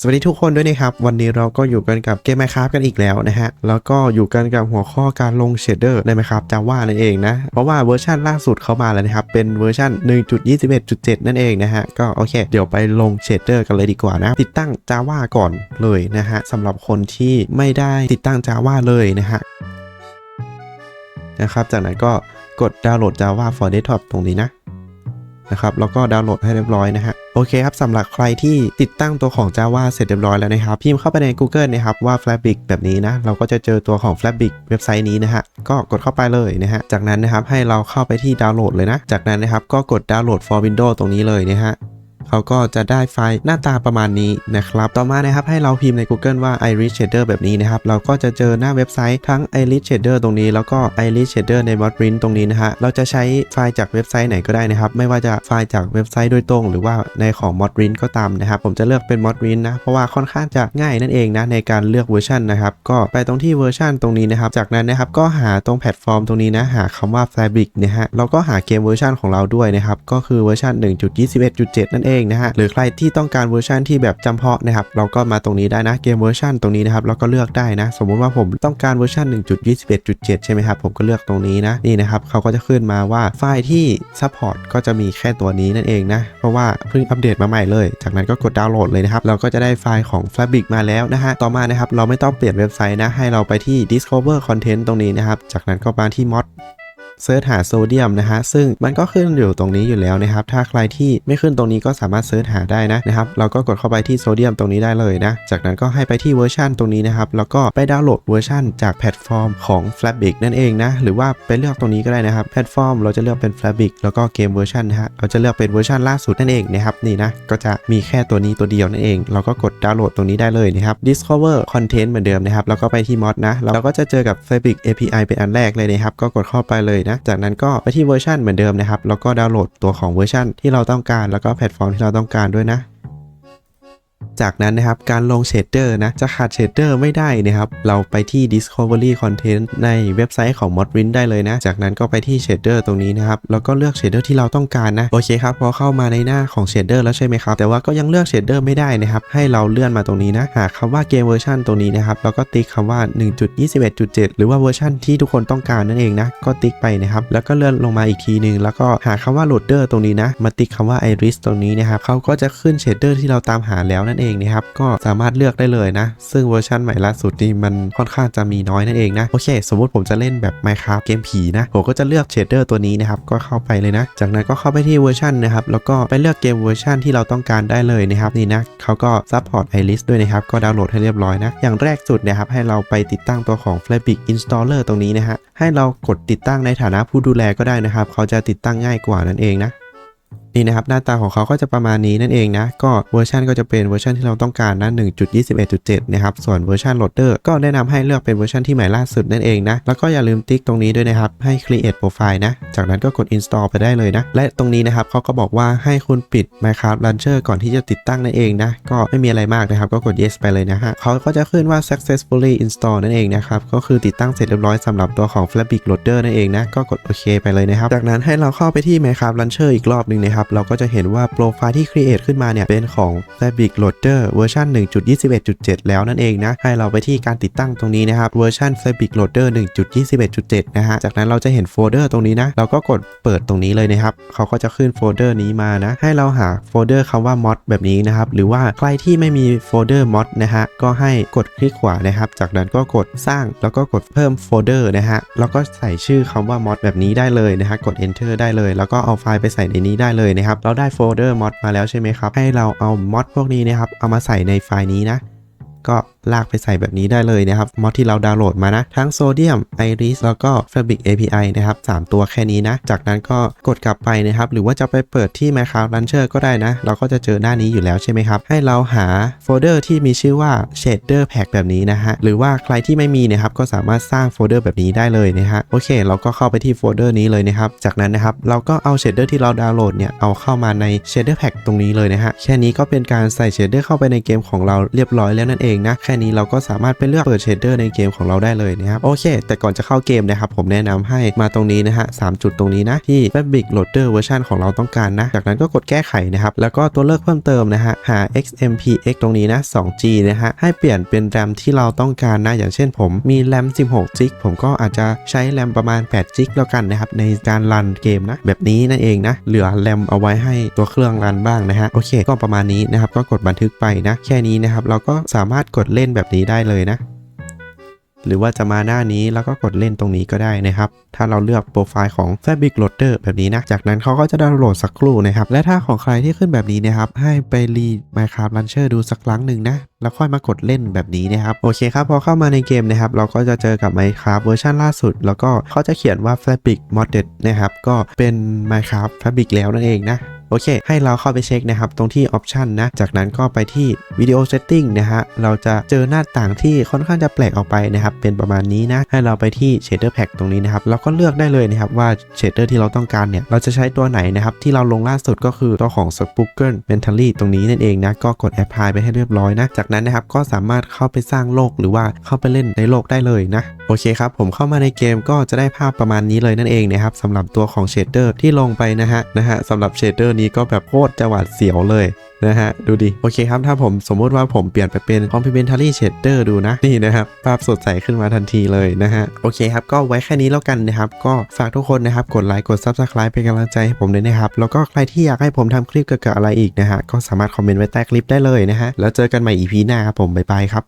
สวัสดีทุกคนด้วยนะครับ วันนี้เราก็อยู่กันกับเกม Minecraft กันอีกแล้วนะฮะ แล้วก็อยู่กันกับหัวข้อการลงเชดเดอร์ใน Minecraft Java นั่นเองนะ เพราะว่าเวอร์ชันล่าสุดเข้ามาแล้วนะครับ เป็นเวอร์ชัน1.21.7 นั่นเองนะฮะ ก็โอเค เดี๋ยวไปลงเชดเดอร์กันเลยดีกว่านะ ติดตั้ง Java ก่อนเลยนะฮะสำหรับคนที่ไม่ได้ติดตั้ง Java เลยนะฮะนะครับ จากนั้นก็กดดาวน์โหลด Java for Desktop ตรงนี้นะนะครับแล้วก็ดาวน์โหลดให้เรียบร้อยนะฮะ โอเคครับสำหรับใครที่ติดตั้งตัวของ Java เสร็จเรียบร้อยแล้วนะครับ พิมพ์เข้าไปใน Google นะครับว่า Fabric แบบนี้นะ เราก็จะเจอตัวของ Fabric เว็บไซต์นี้นะฮะก็กดเข้าไปเลยนะฮะจากนั้นนะครับให้เราเข้าไปที่ดาวน์โหลดเลยนะ จากนั้นนะครับก็กดดาวน์โหลด for Windows ตรงนี้เลยนะฮะ เขาก็จะได้ไฟล์หน้าตาประมาณนี้นะครับต่อมานะครับให้เราพิมพ์ใน Google ว่า Iris Shader แบบนี้นะครับเราก็จะเจอหน้าเว็บไซต์ทั้ง Iris Shader ตรงนี้ แล้วก็ Iris Shader ใน Modrin ตรงนี้นะฮะเราจะใช้ไฟล์จากเว็บไซต์ไหนก็ได้นะครับ ไม่ว่าจะไฟล์จากเว็บไซต์โดยตรง หรือว่าในของ Modrin ก็ตามนะครับ ผมจะเลือกเป็น Modrin นะ เพราะว่าค่อนข้างจะง่ายนั่นเองนะในการเลือกเวอร์ชันนะครับก็ไปตรงที่เวอร์ชันตรงนี้นะครับ จากนั้นนะครับก็หาตรงแพลตฟอร์มตรงนี้นะหาคำว่า Fabric นะฮะเราก็หาเกมเวอร์ชันของเราด้วยนะครับก็คือเวอร์ชัน1.21.7 นั่นเองนะฮะหรือใครที่ต้องการเวอร์ชันที่แบบจำเพาะนะครับเราก็มาตรงนี้ได้นะเกมเวอร์ชันตรงนี้นะครับเราก็เลือกได้นะ สมมติว่าผมต้องการเวอร์ชัน1.21.7 ใช่ไหมครับผมก็เลือกตรงนี้นะนี่นะครับเขาก็จะขึ้นมาว่าไฟล์ที่ซัพพอร์ตก็จะมีแค่ตัวนี้นั่นเองนะเพราะว่าเพิ่งอัปเดตมาใหม่เลย จากนั้นก็กดดาวน์โหลดเลยนะครับเราก็จะได้ไฟล์ของ Fabric มาแล้วนะฮะต่อมานะครับเราไม่ต้องเปลี่ยนเว็บไซต์นะให้เราไปที่ Discover Content ตรงนี้นะครับจากนั้นก็มาที่ Mod เซิร์ชหาโซเดียมนะฮะซึ่งมันก็ขึ้นอยู่ตรงนี้อยู่แล้วนะครับถ้าใครที่ไม่ขึ้นตรงนี้ก็สามารถเซิร์ชหาได้นะนะครับเราก็กดเข้าไปที่โซเดียมตรงนี้ได้เลยนะ จากนั้นก็ให้ไปที่เวอร์ชันตรงนี้นะครับแล้วก็ไปดาวน์โหลดเวอร์ชันจากแพลตฟอร์มของ f l a b i c นั่นเองนะหรือว่าไปเลือกตรงนี้ก็ได้นะครับแพลตฟอร์มเราจะเลือกเป็น f l a b i c แล้วก็เกมเวอร์ชันนะฮะเราจะเลือกเป็นเวอร์ชันล่าสุดนั่นเองนะครับนี่นะก็จะมีแค่ตัวนี้ตัวเดียวนั่นเอง เราก็กดดาวน์โหลดตรงนี้ได้เลยนะครับ discover content เหมือนเดิมนะครับแล้วก็ไปที่ mod นะเราก็จะเจอกับ Fabric API เป็นอันแรกเลยนะครับก็กดเข้าไปเลยนะ จากนั้นก็ไปที่เวอร์ชันเหมือนเดิมนะครับ แล้วก็ดาวน์โหลดตัวของเวอร์ชันที่เราต้องการ แล้วก็แพลตฟอร์มที่เราต้องการด้วยนะ จากนั้นนะครับการลงเชดเดอร์นะจะขาดเชดเดอร์ไม่ได้นะครับเราไปที่ Discovery Content ในเว็บไซต์ของ Modrin ได้เลยนะ จากนั้นก็ไปที่เชดเดอร์ตรงนี้นะครับแล้วก็เลือกเชดเดอร์ที่เราต้องการนะโอเคครับพอเข้ามาในหน้าของเชดเดอร์แล้วใช่ไหมครับแต่ว่าก็ยังเลือกเชดเดอร์ไม่ได้นะครับให้เราเลื่อนมาตรงนี้นะหาคำว่าเกมเวอร์ชันตรงนี้นะครับแล้วก็ติ๊กคำว่า 1.21.7 หรือว่าเวอร์ชันที่ทุกคนต้องการนั่นเองนะก็ติ๊กไปนะครับแล้วก็เลื่อนลงมาอีกทีหนึ่งแล้วก็หาคำว่าโหลดเดอร์ตรงนี้นะมาติ๊กคำว่า Iris ตรงนี้นะครับเขาก็จะขึ้นเชดเดอร์ที่เราตามหาแล้วนั่นเองนะครับก็สามารถเลือกได้เลยนะ ซึ่งเวอร์ชันใหม่ล่าสุดนี่มันค่อนข้างจะมีน้อยนั่นเองนะโอเค สมมติผมจะเล่นแบบ Minecraft เกมผีนะผมก็จะเลือกเชดเดอร์ตัวนี้นะครับก็เข้าไปเลยนะ จากนั้นก็เข้าไปที่เวอร์ชันนะครับแล้วก็ไปเลือกเกมเวอร์ชันที่เราต้องการได้เลยนะครับนี่นะเขาก็ซัพพอร์ต Iris ด้วยนะครับก็ดาวน์โหลดให้เรียบร้อยนะอย่างแรกสุดนะครับให้เราไปติดตั้งตัวของ Fabric Installer ตรงนี้นะฮะให้เรากดติดตั้งในฐานะผู้ดูแลก็ได้นะครับเขาจะติดตั้งง่ายกว่านั่นเองนะ นี่นะครับหน้าตาของเขาก็จะประมาณนี้นั่นเองนะก็เวอร์ชันก็จะเป็นเวอร์ชันที่เราต้องการนะ1.21.7 นะครับ ส่วนเวอร์ชันโหลดเดอร์ก็แนะนำให้เลือกเป็นเวอร์ชันที่ใหม่ล่าสุดนั่นเองนะแล้วก็อย่าลืมติ๊กตรงนี้ด้วยนะครับให้ create profile นะ จากนั้นก็กด install ไปได้เลยนะ และตรงนี้นะครับเขาก็บอกว่าให้คุณปิด Minecraft Launcher ก่อนที่จะติดตั้งนั่นเองนะก็ไม่มีอะไรมากนะครับก็กด yes ไปเลยนะฮะเขาก็จะขึ้นว่า successfully install นั่นเองนะครับก็คือติดตั้งเสร็จเรียบร้อยสำหรับตัวของ Fabric Loader นั่นเองนะก็กดโอเคไปเลยนะครับจากนั้นให้เราเข้าไปที่ Minecraft Launcher อีกรอบนึงนะครับเราก็จะเห็นว่าโปรไฟล์ที่ create ขึ้นมาเนี่ยเป็นของ Fabric Loader เวอร์ชัน1.21.7 แล้วนั่นเองนะ ให้เราไปที่การติดตั้งตรงนี้นะครับเวอร์ชัน Fabric Loader 1.21.7 นะฮะ จากนั้นเราจะเห็นโฟลเดอร์ตรงนี้นะ เราก็กดเปิดตรงนี้เลยนะครับ เขาก็จะขึ้นโฟลเดอร์นี้มานะ ให้เราหาโฟลเดอร์คำว่า mod แบบนี้นะครับ หรือว่าใครที่ไม่มีโฟลเดอร์ mod นะฮะ ก็ให้กดคลิกขวานะครับ จากนั้นก็กดสร้าง แล้วก็กดเพิ่มโฟลเดอร์นะฮะ แล้วก็ใส่ชื่อคำว่า mod แบบนี้ได้เลยนะฮะ กด enter ได้เลย แล้วก็เอาไฟล์ไปใส่ในนี้ได้เลยนะครับ เราได้โฟลเดอร์ mod มาแล้วใช่ไหมครับ ให้เราเอา mod พวกนี้นะครับ เอามาใส่ในไฟล์นี้นะ ก็ ลากไปใส่แบบนี้ได้เลยนะครับมอดที่เราดาวน์โหลดมานะ ทั้งโซเดียม Iris แล้วก็ Fabric API นะครับ3ตัวแค่นี้นะ จากนั้นก็กดกลับไปนะครับ หรือว่าจะไปเปิดที่ Minecraft Launcher ก็ได้นะ เราก็จะเจอหน้านี้อยู่แล้วใช่ไหมครับ ให้เราหาโฟลเดอร์ที่มีชื่อว่า Shader Pack แบบนี้นะฮะ หรือว่าใครที่ไม่มีนะครับ ก็สามารถสร้างโฟลเดอร์แบบนี้ได้เลยนะฮะ โอเค เราก็เข้าไปที่โฟลเดอร์นี้เลยนะครับ จากนั้นนะครับ เราก็เอา Shader ที่เราดาวน์โหลดเนี่ย เอาเข้ามาใน Shader Pack ตรงนี้เลยนะฮะ แค่นี้ก็เป็นการใส่ Shader เข้าไปในเกมของเราเรียบร้อยแล้วนั่นเองนะ แค่นี้เราก็สามารถไปเลือกเปิดเชดเดอร์ในเกมของเราได้เลยนะครับโอเค แต่ก่อนจะเข้าเกมนะครับผมแนะนำให้มาตรงนี้นะฮะสามจุดตรงนี้นะที่ Fabric Loader เวอร์ชันของเราต้องการนะ จากนั้นก็กดแก้ไขนะครับ แล้วก็ตัวเลือกเพิ่มเติมนะฮะหา XMPX ตรงนี้นะ 2G นะฮะให้เปลี่ยนเป็นแรมที่เราต้องการนะ อย่างเช่นผมมีแรม16 g ิกผมก็อาจจะใช้แรมประมาณ8 g ิกแล้วกันนะครับ ในการรันเกมนะ แบบนี้นั่นเองนะ เหลือแรมเอาไว้ให้ตัวเครื่องรันบ้างนะฮะโอเค ก็ประมาณนี้นะครับก็กดบันทึกไปนะ แค่นี้นะครับเราก็สามารถกดเล่นแบบนี้ได้เลยนะ หรือว่าจะมาหน้านี้แล้วก็กดเล่นตรงนี้ก็ได้นะครับ ถ้าเราเลือกโปรไฟล์ของ Fabric Loader แบบนี้นะ จากนั้นเขาก็จะดาวน์โหลดสักครู่นะครับ และถ้าของใครที่ขึ้นแบบนี้นะครับ ให้ไปรี Minecraft Launcher ดูสักครั้งหนึ่งนะแล้วค่อยมากดเล่นแบบนี้นะครับโอเคครับพอเข้ามาในเกมนะครับเราก็จะเจอกับ Minecraft เวอร์ชันล่าสุด แล้วก็เขาจะเขียนว่า Fabric Modded นะครับก็เป็น Minecraft Fabric แล้วนั่นเองนะ โอเค ให้เราเข้าไปเช็คนะครับ ตรงที่ Option นะ จากนั้นก็ไปที่ Video Setting นะฮะ เราจะเจอหน้าต่างที่ค่อนข้างจะแปลกออกไปนะครับ เป็นประมาณนี้นะ ให้เราไปที่ Shader Pack ตรงนี้นะครับ เราก็เลือกได้เลยนะครับว่า Shader ที่เราต้องการเนี่ย เราจะใช้ตัวไหนนะครับ ที่เราลงล่าสุดก็คือตัวของ Spooker Mentally ตรงนี้นั่นเองนะ ก็กด Apply ไปให้เรียบร้อยนะ จากนั้นนะครับ ก็สามารถเข้าไปสร้างโลกหรือว่าเข้าไปเล่นในโลกได้เลยนะ โอเคครับ ผมเข้ามาในเกมก็จะได้ภาพประมาณนี้เลยนั่นเองนะครับสำหรับตัวของเชดเดอร์ที่ลงไปนะฮะนะฮะสำหรับเชดเดอร์นี้ก็แบบโคตรจะหวาดเสียวเลยนะฮะ ดูดิ โอเคครับ ถ้าผมสมมติว่าผมเปลี่ยนไปเป็น complementary shader ดูนะ นี่นะครับ ภาพสดใสขึ้นมาทันทีเลยนะฮะ โอเคครับ ก็ไว้แค่นี้แล้วกันนะครับ ก็ฝากทุกคนนะครับ กดไลค์กด subscribe เป็นกำลังใจให้ผมด้วยนะครับ แล้วก็ใครที่อยากให้ผมทำคลิปเกี่ยวกับอะไรอีกนะฮะ ก็สามารถคอมเมนต์ไว้ใต้คลิปได้เลยนะฮะ แล้วเจอกันใหม่ EP หน้าครับผมบ๊ายบายครับ